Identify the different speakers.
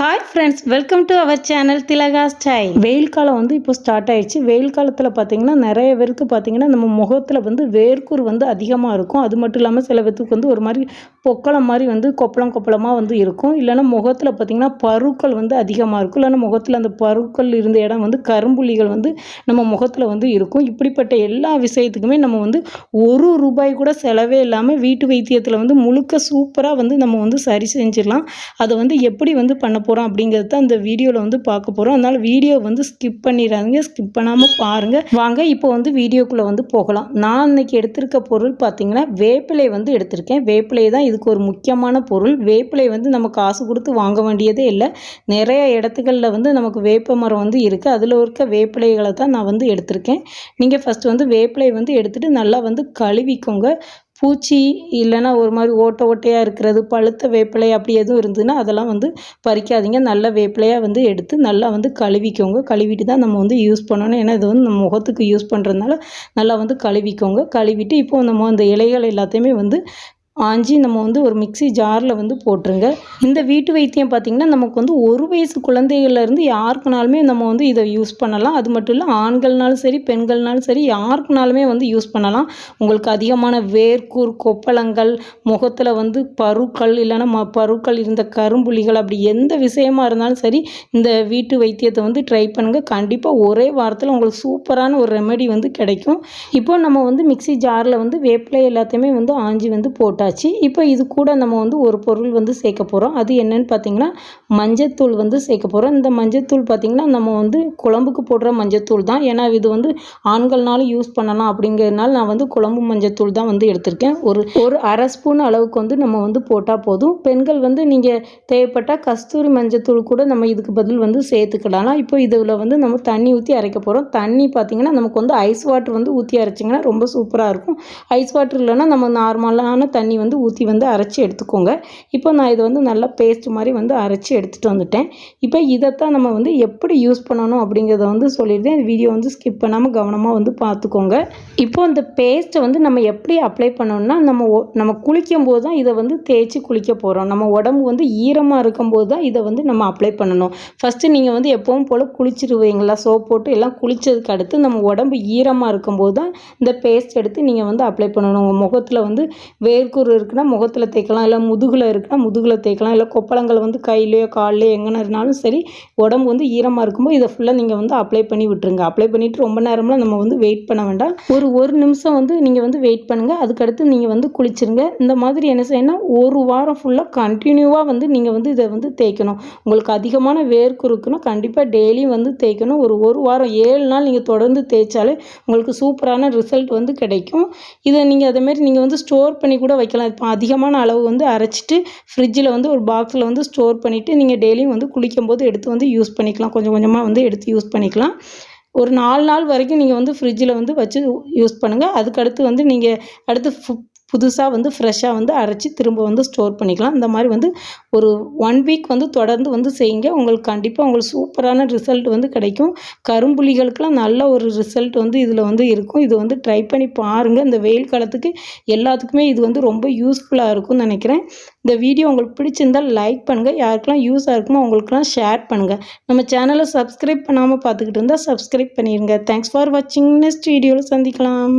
Speaker 1: Hi friends welcome to our channel Thilaga style வெயில் காலம் வந்து இப்போ ஸ்டார்ட் ஆயிடுச்சு. வெயில் காலத்தில் பார்த்தீங்கன்னா நிறைய பேருக்கு பார்த்தீங்கன்னா நம்ம முகத்தில் வந்து வேர்க்கூர் வந்து அதிகமாக இருக்கும். அது மட்டும் இல்லாமல் சில பேர்த்துக்கு வந்து ஒரு மாதிரி பொக்களம் மாதிரி வந்து கொப்பளம் கொப்பளமாக வந்து இருக்கும். இல்லைன்னா முகத்தில் பார்த்தீங்கன்னா பருக்கள் வந்து அதிகமாக இருக்கும். இல்லைன்னா முகத்தில் அந்த பருக்கள் இருந்த இடம் வந்து கரும்புள்ளிகள் வந்து நம்ம முகத்தில் வந்து இருக்கும். இப்படிப்பட்ட எல்லா விஷயத்துக்குமே நம்ம வந்து ஒரு ரூபாய் கூட செலவே இல்லாமல் வீட்டு வைத்தியத்தில் வந்து முழுக்க சூப்பராக வந்து நம்ம வந்து சரி செஞ்சிடலாம். அதை வந்து எப்படி வந்து பண்ண போகிறோம் அப்படிங்கிறது தான் அந்த வீடியோவில் வந்து பார்க்க போகிறோம் அதனால் வீடியோ வந்து ஸ்கிப் பண்ணிடாதீங்க. ஸ்கிப் பண்ணாமல் பாருங்கள் வாங்க இப்போ வந்து வீடியோக்குள்ளே வந்து போகலாம். நான் இன்னைக்கு எடுத்திருக்க பொருள் பார்த்தீங்கன்னா வேப்பிலை வந்து எடுத்திருக்கேன். வேப்பிலை தான் இதுக்கு ஒரு முக்கியமான பொருள். வேப்பிலை வந்து நம்ம காசு கொடுத்து வாங்க வேண்டியதே இல்லை. நிறைய இடத்துகளில் வந்து நமக்கு வேப்ப மரம் வந்து இருக்குது அதில் இருக்க வேப்பிலைகளை தான் நான் வந்து எடுத்திருக்கேன். நீங்கள் ஃபஸ்ட்டு வந்து வேப்பிலை வந்து எடுத்துகிட்டு நல்லா வந்து கழுவிக்கோங்க. பூச்சி இல்லைன்னா ஒரு மாதிரி ஓட்டை ஓட்டையாக இருக்கிறது பழுத்த வேப்பிலை அப்படி எதுவும் இருந்ததுன்னா அதெல்லாம் வந்து பறிக்காதீங்க. நல்ல வேப்பிலையாக வந்து எடுத்து நல்லா வந்து கழுவிக்கோங்க. கழுவிட்டு தான் நம்ம வந்து யூஸ் பண்ணணும். ஏன்னா இது வந்து நம்ம முகத்துக்கு யூஸ் பண்ணுறதுனால நல்லா வந்து கழுவிக்கோங்க. கழுவிட்டு இப்போது நம்ம அந்த இலைகள் எல்லாத்தையுமே வந்து ஆஞ்சி நம்ம வந்து ஒரு மிக்ஸி ஜாரில் வந்து போட்டுருங்க. இந்த வீட்டு வைத்தியம் பார்த்திங்கன்னா நமக்கு வந்து ஒரு வயசு குழந்தைகள்லேருந்து யாருக்குனாலுமே நம்ம வந்து இதை யூஸ் பண்ணலாம். அது மட்டும் இல்லை ஆண்கள்னாலும் சரி பெண்கள்னாலும் சரி யாருக்குனாலுமே வந்து யூஸ் பண்ணலாம். உங்களுக்கு அதிகமான வேர்க்கூர் கொப்பளங்கள் முகத்தில் வந்து பருக்கள் இல்லைன்னா ம பருக்கள் இருந்த கரும்புலிகள் அப்படி எந்த விஷயமா இருந்தாலும் சரி இந்த வீட்டு வைத்தியத்தை வந்து ட்ரை பண்ணுங்கள் கண்டிப்பாக ஒரே வாரத்தில் உங்களுக்கு சூப்பரான ஒரு ரெமெடி வந்து கிடைக்கும். இப்போ நம்ம வந்து மிக்ஸி ஜாரில் வந்து வேப்பிலை எல்லாத்தையுமே வந்து ஆஞ்சி வந்து போட்டாச்சு. இப்போ இது கூட நம்ம வந்து ஒரு பொருள் வந்து சேர்க்க போகிறோம் அது என்னன்னு பார்த்தீங்கன்னா மஞ்சத்தூள் வந்து சேர்க்க போகிறோம் இந்த மஞ்சத்தூள் பார்த்திங்கன்னா நம்ம வந்து குழம்புக்கு போடுற மஞ்சத்தூள் தான். ஏன்னா இது வந்து ஆண்கள்னாலும் யூஸ் பண்ணலாம் அப்படிங்கிறதுனால நான் வந்து குழம்பு மஞ்சத்தூள் தான் வந்து எடுத்திருக்கேன். ஒரு ஒரு அரை ஸ்பூன் அளவுக்கு வந்து நம்ம வந்து போட்டால் போதும். பெண்கள் வந்து நீங்கள் தேவைப்பட்டால் கஸ்தூரி மஞ்சத்தூள் கூட நம்ம இதுக்கு பதில் வந்து சேர்த்துக்கலாம் இப்போ இதில் வந்து நம்ம தண்ணி ஊற்றி அரைக்க போகிறோம் தண்ணி பார்த்திங்கன்னா நமக்கு வந்து ஐஸ் வாட்டர் வந்து ஊற்றி அரைச்சிங்கன்னா ரொம்ப சூப்பராக இருக்கும். ஐஸ் வாட்டர் இல்லைன்னா நம்ம நார்மலான தண்ணி தண்ணி வந்து ஊற்றி வந்து அரைச்சி எடுத்துக்கோங்க. இப்போ நான் இதை வந்து நல்லா பேஸ்ட் மாதிரி வந்து அரைச்சி எடுத்துகிட்டு வந்துட்டேன். இப்போ இதைத்தான் நம்ம வந்து எப்படி யூஸ் பண்ணணும் அப்படிங்கிறத வந்து சொல்லியிருந்தேன். இந்த வீடியோ வந்து ஸ்கிப் பண்ணாமல் கவனமாக வந்து பார்த்துக்கோங்க. இப்போ இந்த பேஸ்ட்டை வந்து நம்ம எப்படி அப்ளை பண்ணணும்னா நம்ம ஒ- நம்ம குளிக்கும் போது தான் இதை வந்து தேய்ச்சி குளிக்க போகிறோம் நம்ம உடம்பு வந்து ஈரமாக இருக்கும்போது தான் இதை வந்து நம்ம அப்ளை பண்ணணும். ஃபஸ்ட்டு நீங்கள் வந்து எப்பவும் போல் குளிச்சிருவீங்களா? சோப் போட்டு எல்லாம் குளித்ததுக்கு அடுத்து நம்ம உடம்பு ஈரமாக இருக்கும்போது தான் இந்த பேஸ்ட் எடுத்து நீங்கள் வந்து அப்ளை பண்ணணும். உங்கள் முகத்தில் வந்து வேர்க்கூர் இருக்குன்னா முகத்தில் தேய்க்கலாம் இல்லை முதுகில் இருக்குன்னா முதுகில் தேய்க்கலாம் இல்லை கொப்பளங்கள் வந்து கையிலையோ கால்லையோ எங்கே இருந்தாலும் சரி உடம்பு வந்து ஈரமாக இருக்கும்போது இதை ஃபுல்லாக நீங்கள் வந்து அப்ளை பண்ணி விட்டுருங்க. அப்ளை பண்ணிவிட்டு ரொம்ப நேரம்லாம் நம்ம வந்து வெயிட் பண்ண வேண்டாம். ஒரு ஒரு நிமிஷம் வந்து நீங்கள் வந்து வெயிட் பண்ணுங்கள் அதுக்கடுத்து நீங்கள் வந்து குளிச்சிருங்க. இந்த மாதிரி என்ன செய்யணும் ஒரு வாரம் ஃபுல்லாக கண்டினியூவாக வந்து நீங்கள் வந்து இதை வந்து தேய்க்கணும். உங்களுக்கு அதிகமான வேர்க்கு இருக்குன்னா கண்டிப்பாக டெய்லியும் வந்து தேய்க்கணும். ஒரு ஒரு வாரம் ஏழு நாள் நீங்கள் தொடர்ந்து தேய்ச்சாலே உங்களுக்கு சூப்பரான ரிசல்ட் வந்து கிடைக்கும். இதை நீங்கள் அதேமாரி நீங்கள் வந்து ஸ்டோர் பண்ணி கூட வைக்கலாம். இப்போ அதிகமான அளவு வந்து அரைச்சிட்டு ஃப்ரிட்ஜில் வந்து ஒரு பாக்ஸில் வந்து ஸ்டோர் பண்ணிவிட்டு நீங்கள் டெய்லியும் வந்து குளிக்கும்போது எடுத்து வந்து யூஸ் பண்ணிக்கலாம். கொஞ்சம் கொஞ்சமாக வந்து எடுத்து யூஸ் பண்ணிக்கலாம். ஒரு நாலு நாள் வரைக்கும் நீங்கள் வந்து ஃப்ரிட்ஜில் வந்து வச்சு யூஸ் பண்ணுங்கள் அதுக்கடுத்து வந்து நீங்கள் அடுத்து ஃபு- புதுசாக வந்து ஃப்ரெஷ்ஷாக வந்து அரைச்சி திரும்ப வந்து ஸ்டோர் பண்ணிக்கலாம். இந்த மாதிரி வந்து ஒரு ஒன் வீக் வந்து தொடர்ந்து வந்து செய்யுங்க. உங்களுக்கு கண்டிப்பாக உங்களுக்கு சூப்பரான ரிசல்ட் வந்து கிடைக்கும். கரும்புலிகளுக்கெல்லாம் நல்ல ஒரு ரிசல்ட் வந்து இதில் வந்து இருக்கும். இது வந்து ட்ரை பண்ணி பாருங்கள் இந்த வெயில் காலத்துக்கு எல்லாத்துக்குமே இது வந்து ரொம்ப யூஸ்ஃபுல்லாக இருக்கும்னு நினைக்கிறேன். இந்த வீடியோ உங்களுக்கு பிடிச்சிருந்தால் லைக் பண்ணுங்கள் யாருக்கெல்லாம் யூஸாக இருக்குமோ அவங்களுக்குலாம் ஷேர் பண்ணுங்கள் நம்ம சேனலை சப்ஸ்கிரைப் பண்ணாமல் பார்த்துக்கிட்டு இருந்தால் சப்ஸ்கிரைப் பண்ணிடுங்க தேங்க்ஸ் ஃபார் வாட்சிங் நெக்ஸ்ட் வீடியோவில் சந்திக்கலாம்.